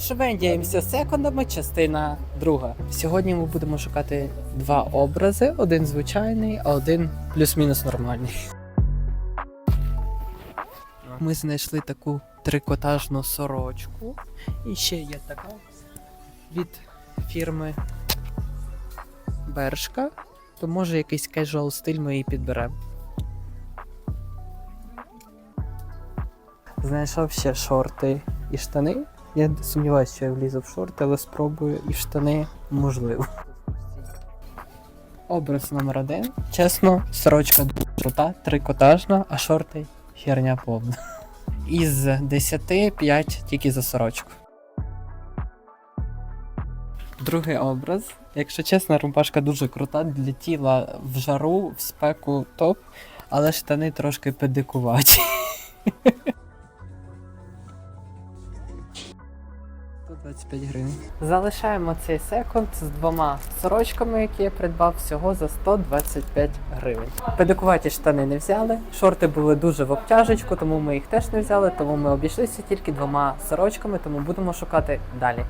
Швендяємося секундами, частина друга. Сьогодні ми будемо шукати два образи: один звичайний, а один плюс-мінус нормальний. Ми знайшли таку трикотажну сорочку. І ще є така від фірми Бершка. То може якийсь кежуал стиль ми її підберемо. Знайшов ще шорти і штани. Я сумніваюся, що я влізу в шорти, але спробую і штани можливо. Образ номер один. Чесно, сорочка дуже крута, трикотажна, а шорти херня повна. Із 10 5 тільки за сорочку. Другий образ. Якщо чесно, рубашка дуже крута для тіла в жару, в спеку топ, але штани трошки педикуваті. 125 гривень. Залишаємо цей секунд з двома сорочками, які я придбав всього за 125 гривень. Педикуваті штани не взяли. Шорти були дуже в обтяжечку, тому ми їх теж не взяли. Тому ми обійшлися тільки двома сорочками, тому будемо шукати далі.